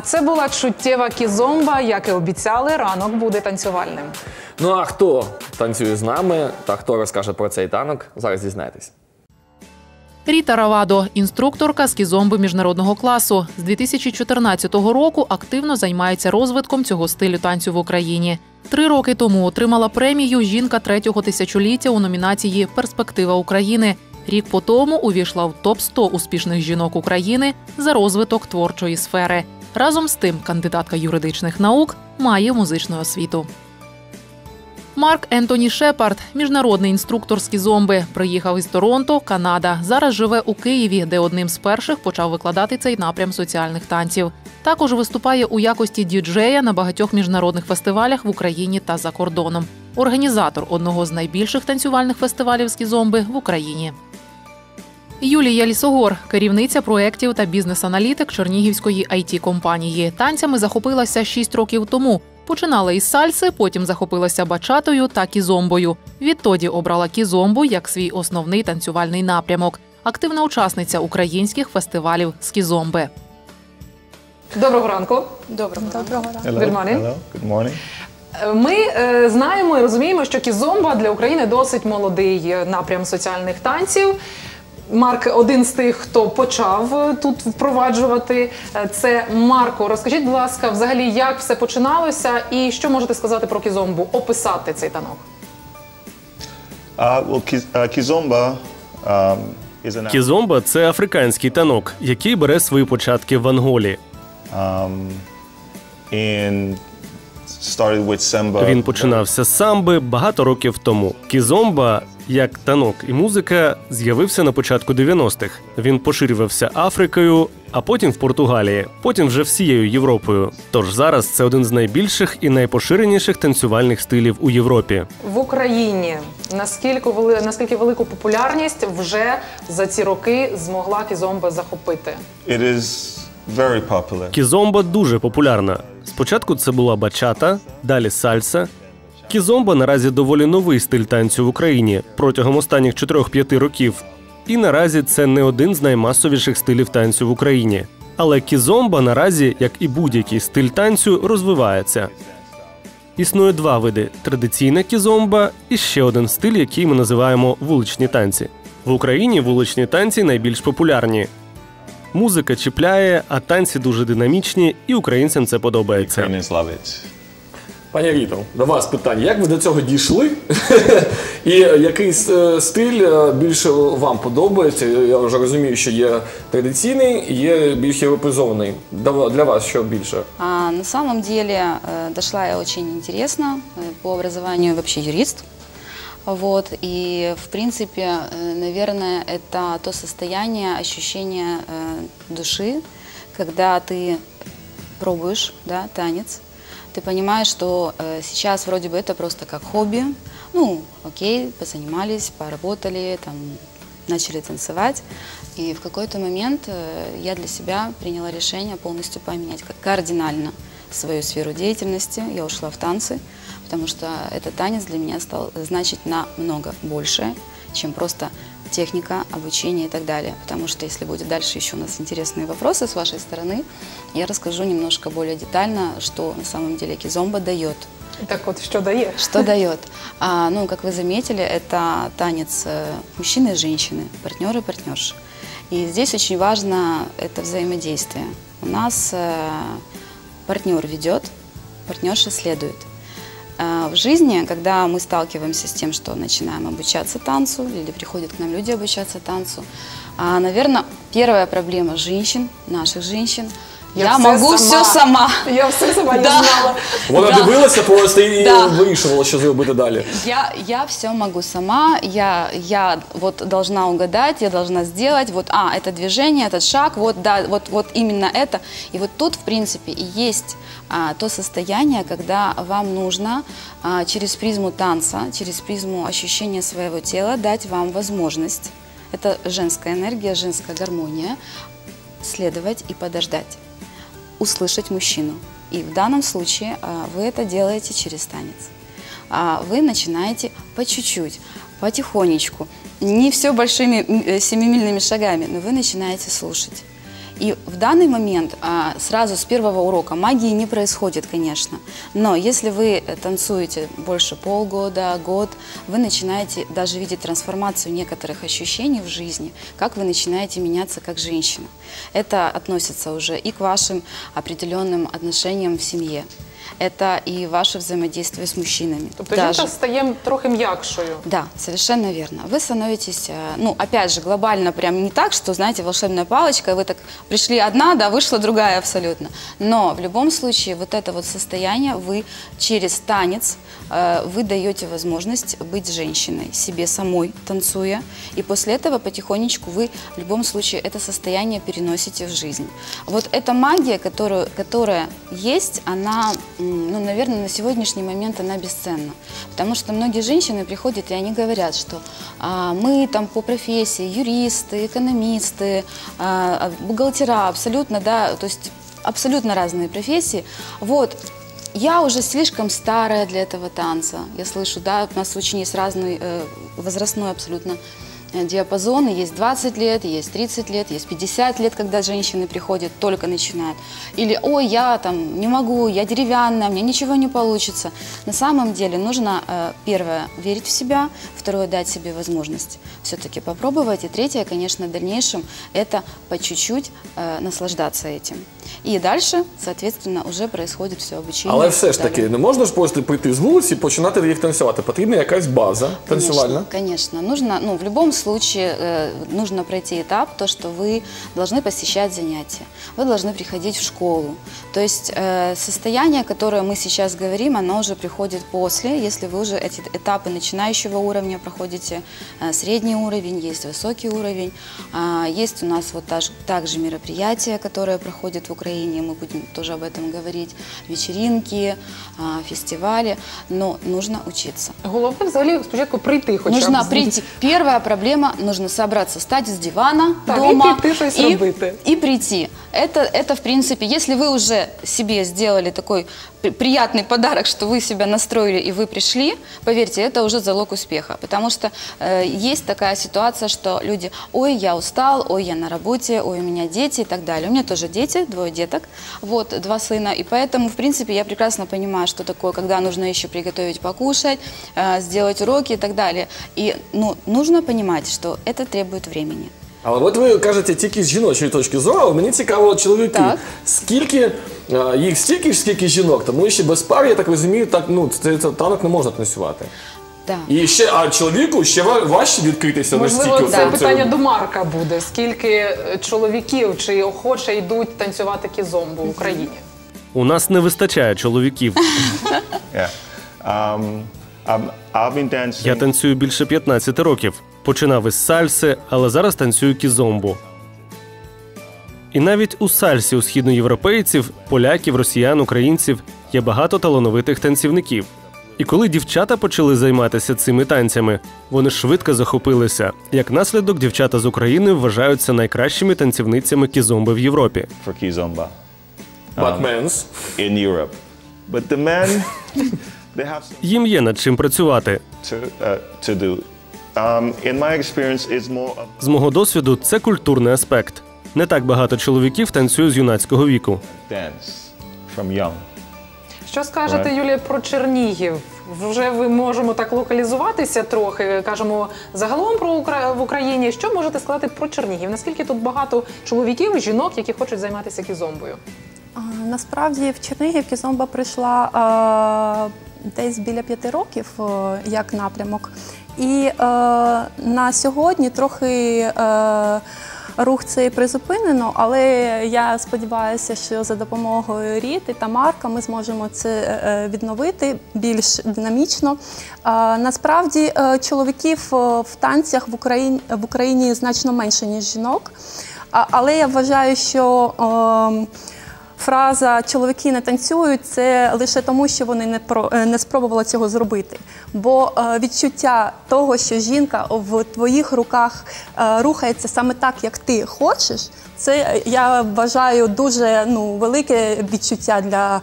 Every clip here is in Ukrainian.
А це була чуттєва кізомба, як і обіцяли, ранок буде танцювальним. Ну а хто танцює з нами та хто розкаже про цей танок, зараз дізнаєтесь. Ріта Равадо, інструкторка з кізомби міжнародного класу. З 2014 року активно займається розвитком цього стилю танцю в Україні. Три роки тому отримала премію Жінка третього тисячоліття у номінації Перспектива України. Рік по тому увійшла в топ 100 успішних жінок України за розвиток творчої сфери. Разом з тим, кандидатка юридичних наук має музичну освіту. Марк Ентоні Шепард, міжнародний інструктор з кізомби, приїхав із Торонто, Канада. Зараз живе у Києві, де одним з перших почав викладати цей напрям соціальних танців. Також виступає у якості діджея на багатьох міжнародних фестивалях в Україні та за кордоном. Організатор одного з найбільших танцювальних фестивалів з кізомби в Україні. Юлія Лісогор, керівниця проєктів та бізнес-аналітик Чернігівської it компанії Танцями захопилася 6 років тому. Починала із сальси, потім захопилася бачатою та кізомбою. Відтоді обрала кізомбу як свій основний танцювальний напрямок. Активна учасниця українських фестивалів з кізомби. Доброго ранку. Доброго. Доброго. Hello. Good morning. Hello. Good morning. Е, Ми е, знаємо і розуміємо, що кізомба для України досить молодий е, напрям соціальних танців. Марк один з тих, хто почав е, тут впроваджувати. Е, Це Марко. Розкажіть, будь ласка, взагалі, як все починалося, і що можете сказати про кізомбу, описати цей танок? Uh, well, um, an Кізомба це африканський танок, який бере свої початки в Анголі. um, in. Він починався з самби багато років тому. Кізомба, як танок і музика, з'явився на початку 90-х. Він поширювався Африкою, а потім в Португалії, потім вже всією Європою. Тож зараз це один з найбільших і найпоширеніших танцювальних стилів у Європі. В Україні наскільки вели, наскільки велику популярність вже за ці роки змогла кізомба захопити? It is very popular. Кізомба дуже популярна. Спочатку це була бачата, далі сальса. Кізомба наразі доволі новий стиль танцю в Україні протягом останніх 4-5 років. І наразі це не один з наймасовіших стилів танцю в Україні. Але кізомба наразі, як і будь-який стиль танцю, розвивається. Існує два види: традиційна кізомба і ще один стиль, який ми називаємо вуличні танці. В Україні вуличні танці найбільш популярні. Музика чіпляє, а танці дуже динамічні, і українцям це подобається. Ukrainians love it. Пані Ріто, до вас питання. Як ви до цього дійшли? І який е, стиль е, більше вам подобається? Я вже розумію, що є традиційний, і є більш європейзований. Для для вас що більше? А, на самом деле э, дошла я очень интересно. Э, По образованию вообще юрист. Вот, и, в принципе, э, наверное, это то состояние, ощущение э, души, когда ты пробуешь да, танец, ты понимаешь, что э, сейчас вроде бы это просто как хобби. Ну, окей, позанимались, поработали, там, начали танцевать. И в какой-то момент э, я для себя приняла решение полностью поменять ка- кардинально свою сферу деятельности, я ушла в танцы, потому что этот танец для меня стал значить намного больше, чем просто техника, обучение и так далее. Потому что если будет дальше еще у нас интересные вопросы с вашей стороны, я расскажу немножко более детально, что на самом деле кизомба дает. Так от що дає? Что дает? А, ну, как вы заметили, это танец э, мужчины и женщины, партнеры и партнерши. И здесь очень важно это взаимодействие. У нас э, партнер ведет, партнерша следует. А, В жизни, когда мы сталкиваемся с тем, что начинаем обучаться танцу, или приходят к нам люди обучаться танцу, наверное, первая проблема женщин, наших женщин, я, все могу все сама. Я все сама не Да. знала. Вона Да. дивилася просто і Да. вирішувала, що зробити далі. Я, я все могу сама, я, я вот должна угадать, я должна сделать, вот, а, это движение, этот шаг, вот, да, вот, вот именно это. И вот тут, в принципе, и есть а, то состояние, когда вам нужно а, через призму танца, через призму ощущения своего тела дать вам возможность, это женская энергия, женская гармония, следовать и подождать услышать мужчину. И в данном случае а, вы это делаете через танец. А, Вы начинаете по чуть-чуть, потихонечку, не все большими э, семимильными шагами, но вы начинаете слушать. И в данный момент а, сразу с первого урока магии не происходит, конечно. Но если вы э, танцуете больше полгода, год, вы начинаете даже видеть трансформацию некоторых ощущений в жизни, как вы начинаете меняться как женщина. Это относится уже и к вашим определенным отношениям в семье. Это и ваше взаимодействие с мужчинами. Тобто Даже. жінка стає трохи м'якшою. Да, совершенно верно. Вы становитесь, э, ну, опять же, глобально прям не так, что, знаете, волшебная палочка, и вы так пришли одна, да, вышла другая абсолютно. Но в любом случае вот это вот состояние вы через танец, э, вы даете возможность быть женщиной, себе самой танцуя, и после этого потихонечку вы в любом случае это состояние переносите в жизнь. Вот эта магия, которую, которая есть, она, ну, наверное, на сегодняшний момент она бесценна. Потому что многие женщины приходят и они говорят, что а, мы там по профессии юристы, экономисты, а, а, бухгалтера, абсолютно, да, то есть абсолютно разные профессии. Вот, я уже слишком старая для этого танца. Я слышу, да, у нас очень есть разный э, возрастной абсолютно э, диапазон. И Есть 20 лет, есть 30 лет, есть 50 лет, когда женщины приходят, только начинают. Или, ой, я там не могу, я деревянная, мне ничего не получится. На самом деле нужно, э, первое, верить в себя, второе, дать себе возможность все-таки попробовать. И третье, конечно, в дальнейшем, это по чуть-чуть э, наслаждаться этим. И дальше, соответственно, уже происходит все обучение. Але и все ж так таки, далее. не можна ж просто прийти з вулиці і починати їх танцювати. Потрібна якась база танцювальна. Конечно, конечно. Нужно, ну, в любом случае, э, нужно пройти этап, то, что вы должны посещать занятия, вы должны приходить в школу. То есть э, состояние, которое мы сейчас говорим, оно уже приходит после, если вы уже эти этапы начинающего уровня проходите, э, средний уровень, есть высокий уровень, А, есть у нас вот таж- также мероприятия, которые проходят в Украине, мы будем тоже об этом говорить, вечеринки, а, фестивали, но нужно учиться. Головне взагалі спочатку прийти хоча б. Нужно прийти. Первая проблема, нужно собраться, встать с дивана Так, дома и піти щось и, робити. и прийти. Это, это, в принципе, если вы уже себе сделали такой приятный подарок, что вы себя настроили и вы пришли, поверьте, это уже залог успеха. Потому что э, есть такая ситуация, что люди, ой, я устал, ой, я на работе, ой, у меня дети и так далее. У меня тоже дети, двое деток, вот, два сына. И поэтому, в принципе, я прекрасно понимаю, что такое, когда нужно еще приготовить покушать, э, сделать уроки и так далее. И ну, нужно понимать, что это требует времени. Але от ви кажете тільки з жіночої точки зору, але мені цікаво, чоловіки, Так. скільки е, їх стільки ж, скільки жінок, тому що без пар, я так розумію, так ну це, це танок не можна танцювати. Да. І ще, а чоловіку ще ва- важче відкритися Можливо, настільки. це оце- питання до Марка буде. Скільки е, чоловіків чи охоче йдуть танцювати кізомбу в Україні? У нас не вистачає чоловіків. Yeah. Um, um, I've been dancing. Я танцюю більше 15 років. Починав із сальси, але зараз танцюю кізомбу. І навіть у сальсі у східноєвропейців, поляків, росіян, українців є багато талановитих танцівників. І коли дівчата почали займатися цими танцями, вони швидко захопилися. Як наслідок, дівчата з України вважаються найкращими танцівницями кізомби в Європі. for Kizomba. But men's. in Europe. But the men, they have Їм є над чим працювати. to, uh, to do. Um, З мого досвіду, це культурний аспект. Не так багато чоловіків танцює з юнацького віку. dance from young. Що скажете, Юлія, про Чернігів? Вже ви можемо так локалізуватися трохи. Кажемо загалом про Укра... в Україні. Що можете сказати про Чернігів? Наскільки тут багато чоловіків і жінок, які хочуть займатися кізомбою? А, Насправді в Чернігів кізомба прийшла е, десь біля п'яти років е, як напрямок. І е, на сьогодні трохи е, рух цей призупинено, але я сподіваюся, що за допомогою Ріти та Марка ми зможемо це е, відновити більш динамічно. Е, насправді е, чоловіків е, в танцях в Україні, в Україні значно менше, ніж жінок. А- Але я вважаю, що е, фраза чоловіки не танцюють це лише тому, що вони не про е, не спробували цього зробити. Бо е, відчуття того, що жінка в твоїх руках е, рухається саме так, як ти хочеш. Це я вважаю дуже ну велике відчуття для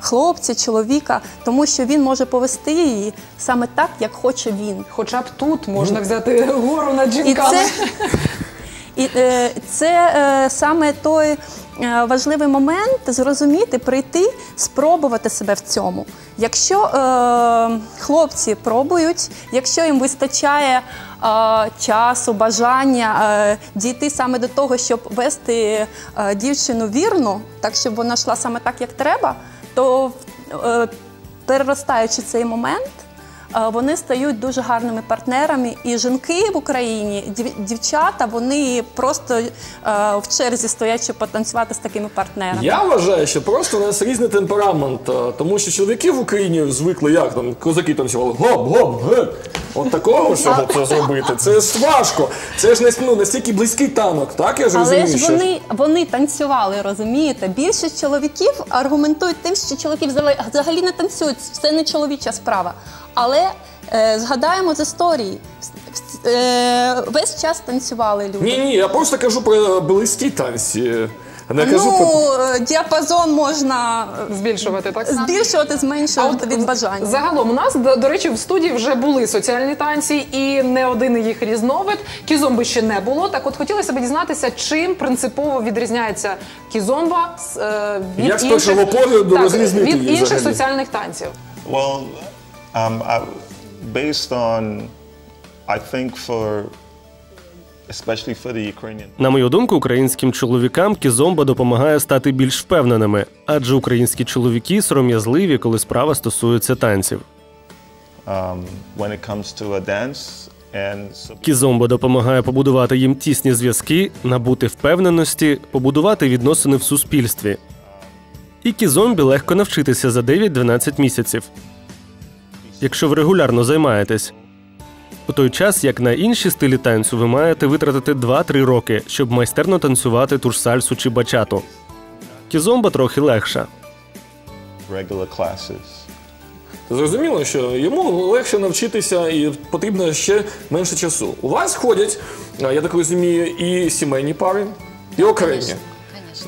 хлопця, чоловіка, тому що він може повести її саме так, як хоче він. Хоча б тут можна взяти гору над І жінками. це, і, це саме той важливий момент зрозуміти, прийти, спробувати себе в цьому. Якщо е, хлопці пробують, якщо їм вистачає е, часу, бажання е, дійти саме до того, щоб вести е, дівчину вірно, так щоб вона йшла саме так, як треба, то е, переростаючи цей момент. Е, Вони стають дуже гарними партнерами, і жінки в Україні, дів- дівчата, вони просто е, в черзі стоять, щоб потанцювати з такими партнерами. Я вважаю, що просто у нас різний темперамент, е, тому що чоловіки в Україні звикли, як там козаки танцювали гоп, гоп, геп. От такого всього це зробити. Це ж важко. Це ж не ну, настільки близький танок, так я ж Але ж вони, вони танцювали, розумієте? Більшість чоловіків аргументують тим, що чоловіки взагалі не танцюють, це не чоловіча справа. Але е, згадаємо з історії. Е, весь час танцювали люди. Ні, ні, я просто кажу про близькі танці. Не кажу ну, про. е, діапазон можна е, Збільшувати так збільшувати, зменшувати від бажання. Загалом у нас, до, до речі, в студії вже були соціальні танці і не один їх різновид. Кізомби ще не було. Так от хотілося б дізнатися, чим принципово відрізняється кізомба е, від Як з інших, першого погляду так, від її інших взагалі? соціальних танців. Well, um, I, based on, I think for, especially for the Ukrainian. На мою думку, українським чоловікам кізомба допомагає стати більш впевненими, адже українські чоловіки сором'язливі, коли справа стосується танців. um, when it comes to a dance. Кізомба допомагає побудувати їм тісні зв'язки, набути впевненості, побудувати відносини в суспільстві. І кізомбі легко навчитися за 9-12 місяців, якщо ви регулярно займаєтесь. У той час, як на інші стилі танцю, ви маєте витратити 2-3 роки, щоб майстерно танцювати ту ж сальсу чи бачату. Кізомба трохи легша. Зрозуміло, що йому легше навчитися і потрібно ще менше часу. У вас ходять, я так розумію, і сімейні пари, і окремі.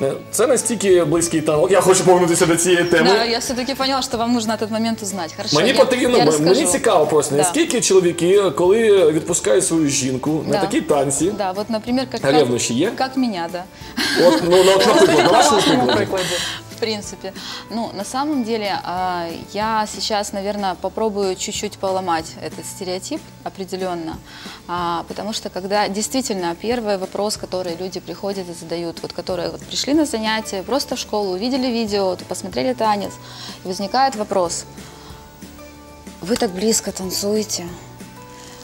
Е, Це настільки близький танок. Я хочу повернутися до цієї теми. Да, я все-таки поняла, что вам нужно этот момент узнать. Хорошо, Мені я, потрібно, я мені цікаво просто, Да. наскільки чоловіки, коли відпускають свою жінку на Да. такі танці, Да, от, наприклад, ревнощі є? как меня, да. от, ну, от, наприклад, на На вашому прикладі. В принципе. Ну, на самом деле, а, я сейчас, наверное, попробую чуть-чуть поломать этот стереотип определенно. А, Потому что когда действительно первый вопрос, который люди приходят и задают, вот которые вот пришли на занятия, просто в школу, увидели видео, посмотрели танец, возникает вопрос, вы так близко танцуете,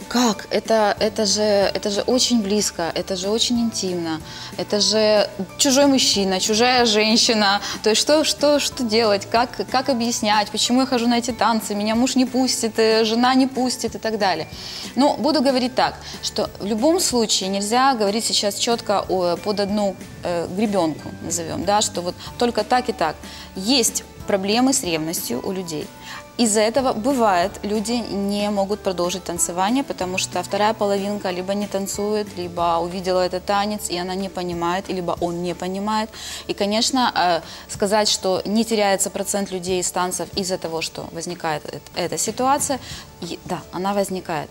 как? Это, это, же, это же очень близко, это же очень интимно, это же чужой мужчина, чужая женщина. То есть что, что, что делать, как, как объяснять, почему я хожу на эти танцы, меня муж не пустит, э, жена не пустит и так далее. Ну, буду говорить так, что в любом случае нельзя говорить сейчас четко под одну э, гребенку, назовем, да, что вот только так и так. Есть проблемы с ревностью у людей. Из-за этого бывает, люди не могут продолжить танцевание, потому что вторая половинка либо не танцует, либо увидела этот танец, и она не понимает, либо он не понимает. И, конечно, э, сказать, что не теряется процент людей из танцев из-за того, что возникает эт- эта ситуация, да, она возникает.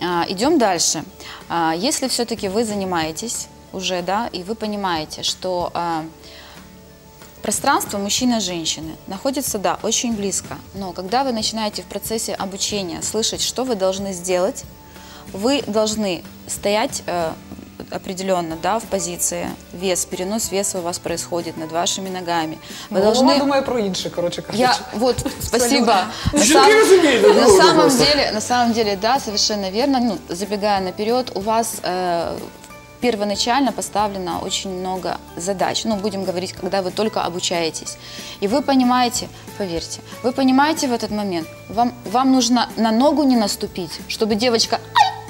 А, Идем дальше. А, Если все-таки вы занимаетесь уже, да, и вы понимаете, что а, пространство мужчины-женщины находится, да, очень близко. Но когда вы начинаете в процессе обучения слышать, что вы должны сделать, вы должны стоять э, определенно, да, в позиции вес, перенос веса у вас происходит над вашими ногами. Вы Голова должны думає про інше, коротше кажучи. я вот спасибо. На, Жінки сам- розуміють друг на друга самом просто. деле, на самом деле, да, совершенно верно. Ну, забегая наперед, у вас э, первоначально поставлено очень много задач. Ну, будем говорить, когда вы только обучаетесь. И вы понимаете, поверьте, вы понимаете в этот момент, вам, вам нужно на ногу не наступить, чтобы девочка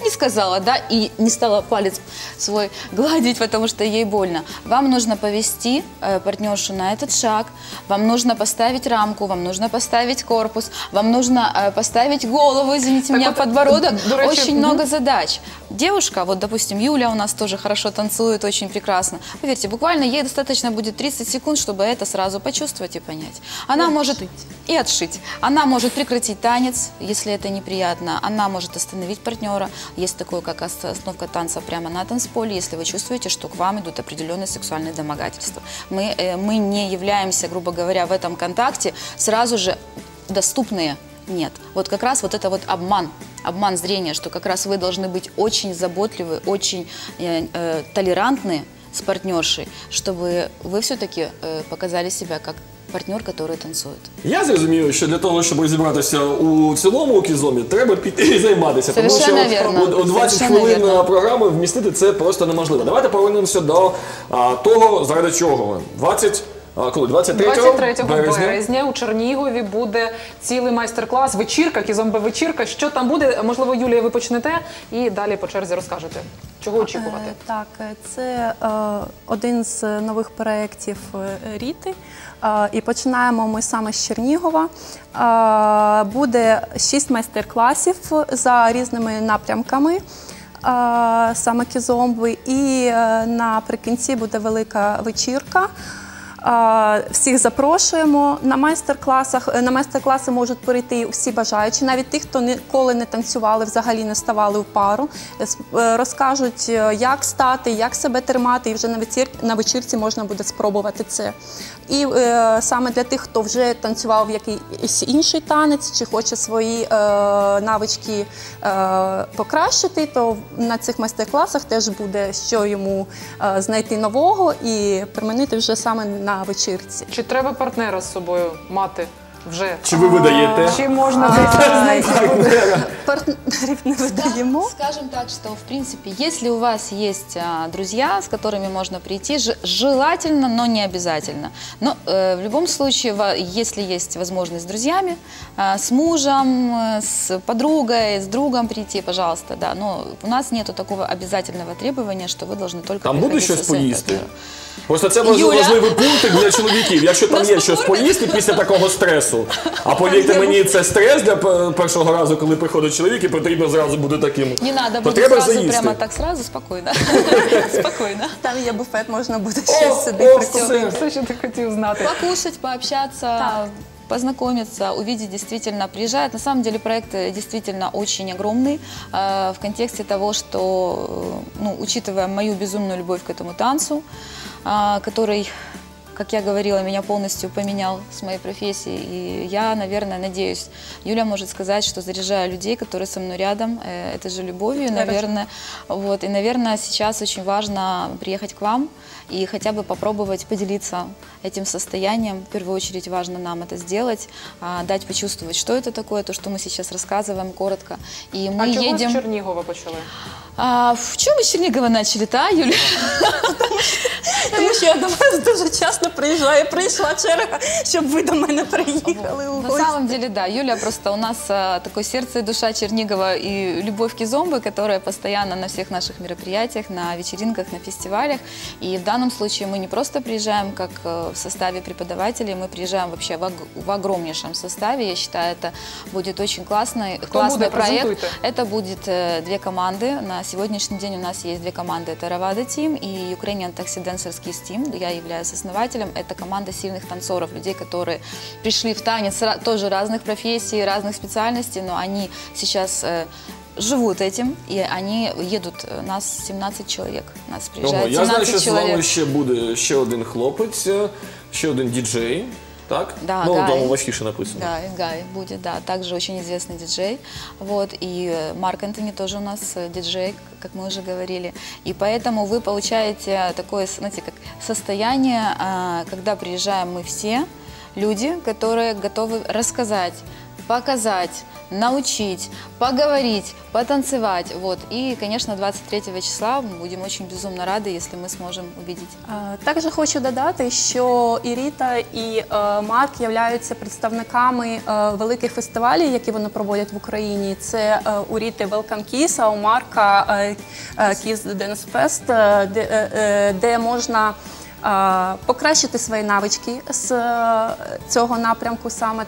не сказала, да, и не стала палец свой гладить, потому что ей больно. Вам нужно повести э, партнершу на этот шаг, вам нужно поставить рамку, вам нужно поставить корпус, вам нужно э, поставить голову, извините меня, вот, подбородок. до речі, Очень много задач. Девушка, вот, допустим, Юля у нас тоже хорошо танцует, очень прекрасно. Поверьте, буквально ей достаточно будет 30 секунд, чтобы это сразу почувствовать и понять. Она может и отшить. Она может прекратить танец, если это неприятно. Она может остановить партнера. Есть такое, как остановка танца прямо на танцполе, если вы чувствуете, что к вам идут определенные сексуальные домогательства. Мы, э, мы не являемся, грубо говоря, в этом контакте сразу же доступные нет. Вот как раз вот это вот обман, обман зрения, что как раз вы должны быть очень заботливы, очень э, э, толерантны с партнершей, чтобы вы все-таки э, показали себя как партнер, который танцует. Я зрозумів, що для того, щоб розібратися у цілому кізомі, треба піти і займатися. Тому що верно. у- у 20 Совершенно хвилин вірно. програми вмістити це просто неможливо. Давайте повернемося до а, того, заради чого. 20, а, коли? 23, 23 березня. березня у Чернігові буде цілий майстер-клас, вечірка, кізомба вечірка. Що там буде? Можливо, Юлія, ви почнете і далі по черзі розкажете. Чого очікувати? Е, Так, е, це е, один з нових проєктів Ріти. Е, І починаємо ми саме з Чернігова. Буде шість майстер-класів за різними напрямками. Саме кізомби, і наприкінці буде велика вечірка. Всіх запрошуємо на майстер-класах. е, На майстер-класи можуть прийти всі бажаючі, навіть ті, хто ніколи не танцювали, взагалі не ставали в пару. Е, е, Розкажуть, як стати, як себе тримати, і вже на вечір вечірці можна буде спробувати це. І саме для тих, хто вже танцював в якийсь інший танець, чи хоче свої навички покращити, то на цих майстер-класах теж буде що йому знайти нового і примінити вже саме на вечірці. Чи треба партнера з собою мати вже? Чи ви видаєте? Чи можна А, знайти? Партнерів не видаємо. Скажем так, что в принципе, если у вас есть а, друзья, с которыми можно прийти, ж- желательно, но не обязательно. Но э, в любом случае, во- если есть возможность с друзьями, а, с мужем, э, с подругой, с другом прийти, пожалуйста, да. Но у нас нету такого обязательного требования, что вы должны только Там буде приходить щось со своим поїсти? партнером. Просто це важливий, Юля. важливий пункт для чоловіків. Якщо там є щось поїсти після такого стресу, а повірте мені, це стрес для першого разу, коли приходить чоловік, і потрібно зразу бути таким. Не треба буде сразу, заїсти. прямо так зразу, спокійно. спокійно. Там є буфет, можна буде щось прикупити. все. Що ти хотів знати. покушать, пообщаться, познакомиться, увидеть действительно, приезжает. На самом деле проект э, действительно очень огромный э, в контексте того, что, э, ну, учитывая мою безумную любовь к этому танцу, который как я говорила, меня полностью поменял с моей профессией. И я, наверное, надеюсь, Юля может сказать, что заряжаю людей, которые со мной рядом, э, это же любовью, наверное. Вот. И, наверное, сейчас очень важно приехать к вам и хотя бы попробовать поделиться этим состоянием. В первую очередь важно нам это сделать, а, дать почувствовать, что это такое, то, что мы сейчас рассказываем коротко. И мы А чого з едем... Чернігова почали? А, в чем мы с Чернигова начали, та, Юля? Тому що я до вас дуже часто приїжджаю, прийшла черга, щоб ви до мене приїхали у На гості. самом деле, да, Юля просто у нас а, такое сердце и душа Чернигова и любовь к Кизомбы, которая постоянно на всех наших мероприятиях, на вечеринках, на фестивалях. И в данном случае мы не просто приезжаем как э, в составе преподавателей, мы приезжаем вообще в, ог- в огромнейшем составе. Я считаю, это будет очень классный, классный будет? проект. Презентуйте. Это будет э, две команды. На сегодняшний день у нас есть две команды. Это Равада Team и Ukrainian Taxi Dancerский Team. Я являюсь основателем. Это команда сильных танцоров, людей, которые пришли в танец ра- тоже разных профессий, разных специальностей, но они сейчас э, живут этим, и они едут. э, Нас 17 человек. Нас Ого, приезжает я знаю, 17 що з вами человек. ще буде ще один хлопець, е, ще один діджей. Так? Да, ну, Гай. там важкіше написано. Да, и Гай будет, да, также очень известный диджей. Вот, и э, Марк Антони тоже у нас э, диджей, как мы уже говорили. И поэтому вы получаете такое, знаете, как состояние, а, когда приезжаем мы все, люди, которые готовы рассказать, показать, научить, поговорить, потанцевать. Вот. И, конечно, 23 числа мы будем очень безумно рады, если мы сможем увидеть. Е, Також хочу додати, що і Ріта, і е, Марк являються представниками е, великих фестивалів, які вони проводять в Україні. Це е, у Ріти Welcome Kiss, а у Марка е, е, Kiss Dance Fest, е, де, е, е, де можна. Покращити свої навички з е, цього напрямку, саме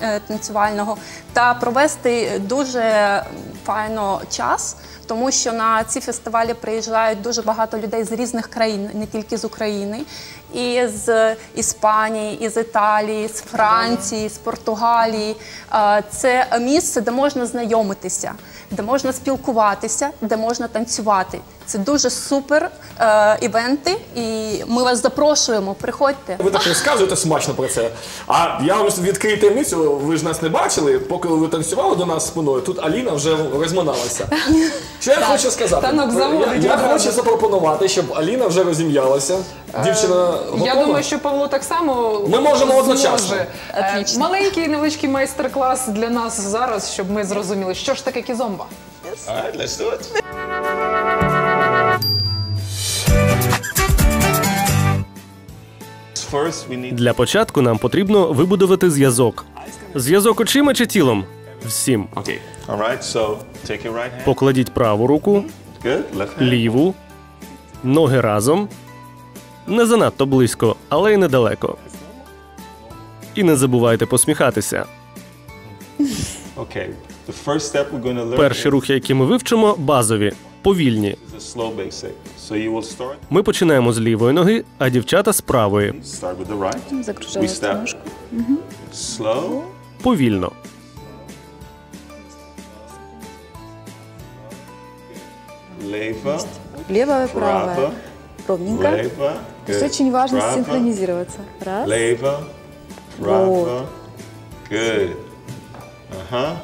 е, танцювального, та провести дуже файно час, тому що на ці фестивалі приїжджають дуже багато людей з різних країн, не тільки з України, і з Іспанії, і з Італії, з Франції, з Португалії. Це місце, де можна знайомитися, де можна спілкуватися, де можна танцювати. Це дуже супер е, івенти, і ми вас запрошуємо. Приходьте. Ви так розказуєте смачно про це. А я вам відкрию таємницю, ви ж нас не бачили, поки ви танцювали до нас спиною, тут Аліна вже розминалася. Що я хочу сказати? танок заводить я, я одразу. хочу запропонувати, щоб Аліна вже розім'ялася. Дівчина готова? Я думаю, що Павло так само Ми можемо одночасно. Е, Отлично. Маленький невеличкий майстер-клас для нас зараз, щоб ми зрозуміли, що ж таке кізомба. All right, Для початку нам потрібно вибудувати зв'язок. Зв'язок очима чи тілом? Всім. Покладіть праву руку, ліву, ноги разом. Не занадто близько, але й недалеко. І не забувайте посміхатися. Перші рухи, які ми вивчимо, базові, повільні. Ми починаємо з лівої ноги, а дівчата з правої. Повільно. лево, Левая, право, правая. Ровненько. лево. То есть очень важно синхронизироваться. Раз. Лево, право. Good. Uh-huh.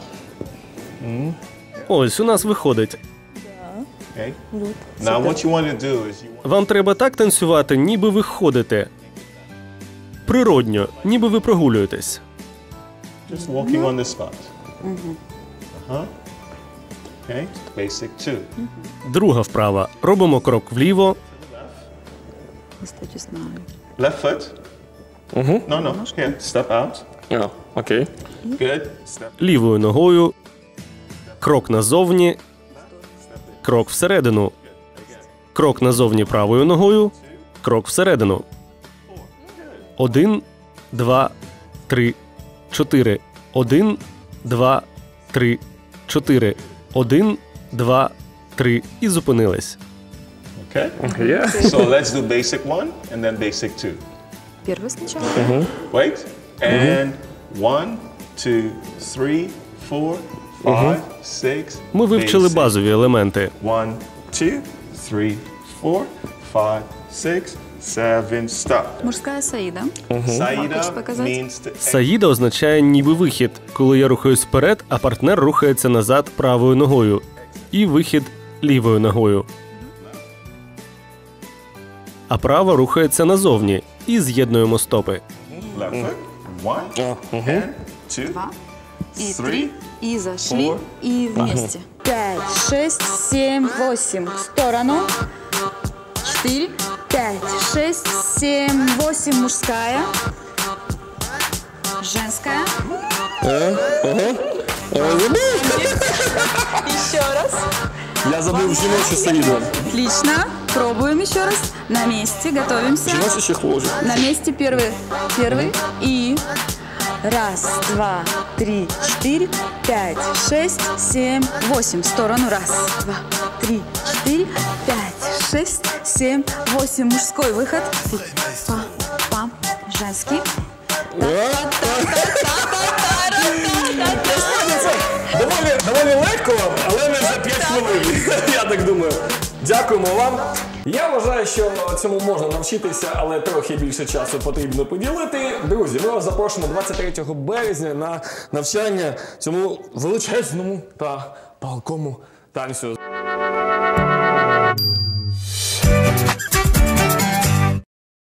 Ось у нас виходить. Вам треба так танцювати, ніби ви ходите. Природньо, ніби ви прогулюєтесь. just walking on the spot. Uh-huh. Okay. Basic two. Друга вправа. Робимо крок вліво, Left foot. No, no. Here. Step out. Good. Step. лівою ногою, крок назовні, крок всередину, крок назовні правою ногою, крок всередину. Один, два, три, чотири. Один, два, три, чотири. Один, два, три. І зупинились. Okay. Yeah. So let's do basic one and then basic two. Первый сначала. Wait. And one, two, three, four, five, six. Ми вивчили basic. базові елементи. One, two, three, four, five, six, seven. Stop. Мужская саида. Saida Хочешь means to Саїда означає ніби вихід, коли я рухаюсь вперед, а партнер рухається назад правою ногою. І вихід лівою ногою. А права рухається назовні і з'єднуємо стопи. left foot. One and two. И Three. три. И зашли. Four. И вместе. Пять, шесть, семь, восемь. В сторону. Четыре, пять, шесть, семь, восемь. Мужская. Женская. Еще раз. Я забув жіночу Саїду. Отлично. Пробуем еще раз. На месте. Готовимся. Жіночу ще хвожу. На месте первый. Первый. И раз, два, три, четыре, пять, шесть, семь, восемь. В сторону. Раз, два, три, четыре, пять, шесть, семь, восемь. Мужской выход. Пам, пам. Женский. Доволі, доволі легко, але не за 5 хвилин. Я так думаю. Дякуємо вам. Я вважаю, що цьому можна навчитися, але трохи більше часу потрібно поділити. Друзі, ми вас запрошуємо 23 березня на навчання цьому величезному та палкому танцю.